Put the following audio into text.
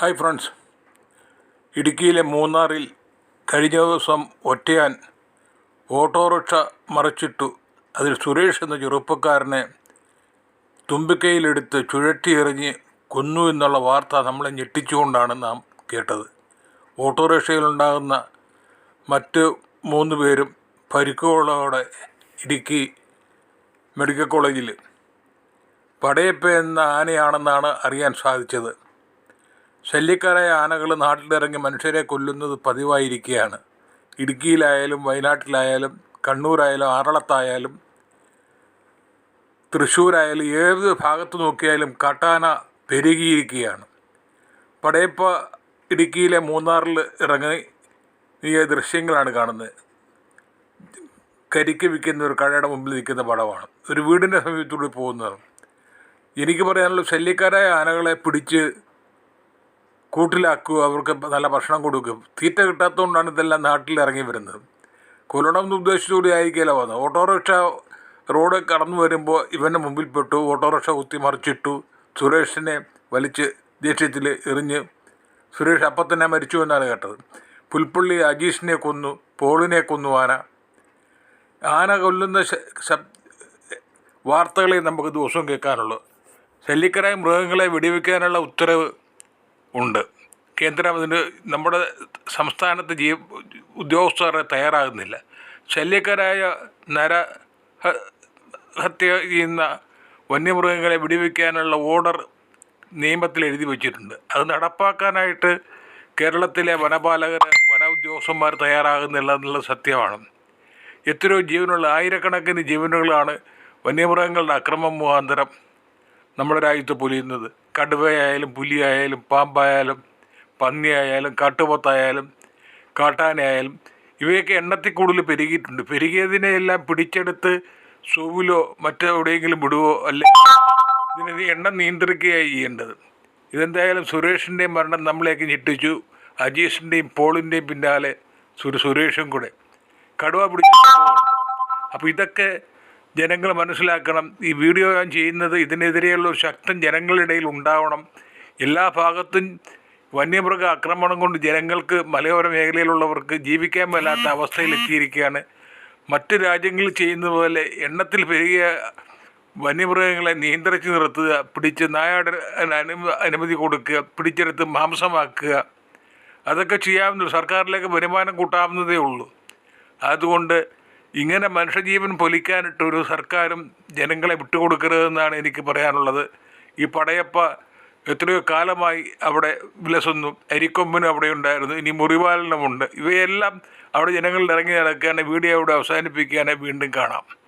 Hi friends. ഇടുക്കിയിലെ മൂന്നാറിൽ കഴിഞ്ഞ ദിവസം ഒറ്റയാൻ ഓട്ടോറിക്ഷ മറിച്ചിട്ടു. അതിൽ സുരേഷ് എന്ന ചെറുപ്പക്കാരനെ തുമ്പിക്കൈയിലെടുത്ത് ചുഴറ്റി എറിഞ്ഞ് കൊന്നു എന്നുള്ള വാർത്ത നമ്മളെ ഞെട്ടിച്ചുകൊണ്ടാണ് നാം കേട്ടത്. ഓട്ടോറിക്ഷയിലുണ്ടാകുന്ന മറ്റ് മൂന്ന് പേരും പരിക്കുകളോടെ ഇടുക്കി മെഡിക്കൽ കോളേജിൽ. പടയപ്പ എന്ന ആനയാണെന്നാണ് അറിയാൻ സാധിച്ചത്. ശല്യക്കാരായ ആനകൾ നാട്ടിലിറങ്ങി മനുഷ്യരെ കൊല്ലുന്നത് പതിവായിരിക്കുകയാണ്. ഇടുക്കിയിലായാലും വയനാട്ടിലായാലും കണ്ണൂരായാലും ആറളത്തായാലും തൃശ്ശൂരായാലും ഏത് ഭാഗത്ത് നോക്കിയാലും കാട്ടാന പെരുകിയിരിക്കുകയാണ്. പടയപ്പ ഇടുക്കിയിലെ മൂന്നാറിൽ ഇറങ്ങി ഈ ദൃശ്യങ്ങളാണ് കാണുന്നത്. കരിക്ക് വിൽക്കുന്ന ഒരു കടയുടെ മുമ്പിൽ നിൽക്കുന്ന പടമാണ് ഒരു വീടിന്റെ സമീപത്തൂടെ പോകുന്നതാണ്. എനിക്ക് പറയാനുള്ള ശല്യക്കാരായ ആനകളെ പിടിച്ച് കൂട്ടിലാക്കുക അവർക്ക് നല്ല ഭക്ഷണം കൊടുക്കുക തീറ്റ കിട്ടാത്തതുകൊണ്ടാണ് ഇതെല്ലാം നാട്ടിൽ ഇറങ്ങി വരുന്നത്. കൊല്ലണം എന്ന് ഉദ്ദേശിച്ചുകൂടി ആയിരിക്കില്ല വന്നത്. ഓട്ടോറിക്ഷ റോഡ് കടന്നു വരുമ്പോൾ ഇവന്റെ മുമ്പിൽ പെട്ടു ഓട്ടോറിക്ഷ കുത്തി മറിച്ചിട്ടു സുരേഷിനെ വലിച്ച് ദേഷ്യത്തിൽ എറിഞ്ഞ് സുരേഷ് അപ്പം തന്നെ മരിച്ചു എന്നാണ് കേട്ടത്. പുൽപ്പള്ളി അജീഷിനെ കൊന്നു പോളിനെ കൊന്നു ആന. ആന കൊല്ലുന്ന വാർത്തകളെ നമുക്ക് ദിവസവും കേൾക്കാനുള്ളൂ. ശല്യക്കരായ മൃഗങ്ങളെ വെടിവെക്കാനുള്ള ഉത്തരവ് ഉണ്ട്. കേന്ദ്രം അതിന് നമ്മുടെ സംസ്ഥാനത്ത് ജീ ഉദ്യോഗസ്ഥർ തയ്യാറാകുന്നില്ല. ശല്യക്കാരായ നര ഹത്യ ചെയ്യുന്ന വന്യമൃഗങ്ങളെ വെടിവെക്കാനുള്ള ഓർഡർ നിയമത്തിൽ എഴുതി വച്ചിട്ടുണ്ട്. അത് നടപ്പാക്കാനായിട്ട് കേരളത്തിലെ വനപാലകർ വന ഉദ്യോഗസ്ഥന്മാർ തയ്യാറാകുന്നില്ല എന്നുള്ളത് സത്യമാണ്. എത്രയോ ജീവനുള്ള ആയിരക്കണക്കിന് ജീവനുകളാണ് വന്യമൃഗങ്ങളുടെ അക്രമം മുഖാന്തരം നമ്മുടെ രാജ്യത്ത് പൊലിയുന്നത്. കടുവയായാലും പുലിയായാലും പാമ്പായാലും പന്നിയായാലും കാട്ടുപോത്തായാലും കാട്ടാനയായാലും ഇവയൊക്കെ എണ്ണത്തിൽ കൂടുതൽ പെരുകിയിട്ടുണ്ട്. പെരുകിയതിനെയെല്ലാം പിടിച്ചെടുത്ത് സൂവിലോ മറ്റെവിടെയെങ്കിലും വിടുവോ അല്ലെങ്കിൽ ഇതിനെ എണ്ണം നിയന്ത്രിക്കുകയാണ് ചെയ്യേണ്ടത്. ഇതെന്തായാലും സുരേഷിന്റെയും മരണം നമ്മളെയൊക്കെ ഞെട്ടിച്ചു. അജീഷിന്റെയും പോളിന്റെയും പിന്നാലെ സുര സുരേഷും കൂടെ കടുവ പിടിച്ചു അപ്പോൾ ഇതൊക്കെ ജനങ്ങൾ മനസ്സിലാക്കണം. ഈ വീഡിയോ ഞാൻ ചെയ്യുന്നത് ഇതിനെതിരെയുള്ള ഒരു ശക്തൻ ജനങ്ങളിടയിൽ ഉണ്ടാവണം. എല്ലാ ഭാഗത്തും വന്യമൃഗ ആക്രമണം കൊണ്ട് ജനങ്ങൾക്ക് മലയോര മേഖലയിലുള്ളവർക്ക് ജീവിക്കാൻ മേലാത്ത അവസ്ഥയിലെത്തിയിരിക്കുകയാണ് മറ്റ് രാജ്യങ്ങളിൽ ചെയ്യുന്നത് പോലെ എണ്ണത്തിൽ പെരുകിയ വന്യമൃഗങ്ങളെ നിയന്ത്രിച്ച് നിർത്തുക പിടിച്ച് നായാട് അനുമ അനുമതി കൊടുക്കുക പിടിച്ചെടുത്ത് മാംസമാക്കുക. അതൊക്കെ ചെയ്യാവുന്ന സർക്കാരിലേക്ക് വരുമാനം കൂട്ടാവുന്നതേ ഉള്ളൂ. അതുകൊണ്ട് ഇങ്ങനെ മനുഷ്യജീവൻ പൊലിക്കാനിട്ടൊരു സർക്കാരും ജനങ്ങളെ വിട്ടുകൊടുക്കരുതെന്നാണ് എനിക്ക് പറയാനുള്ളത്. ഈ പടയപ്പ എത്രയോ കാലമായി അവിടെ വിലസുന്നു. അരിക്കൊമ്പനും അവിടെ ഉണ്ടായിരുന്നു. ഇനി മുറിവാലനമുണ്ട്. ഇവയെല്ലാം അവിടെ ജനങ്ങളിൽ ഇറങ്ങി നടക്കുകയാണ്. വീഡിയോ അവിടെ അവസാനിപ്പിക്കാനേ വീണ്ടും കാണാം.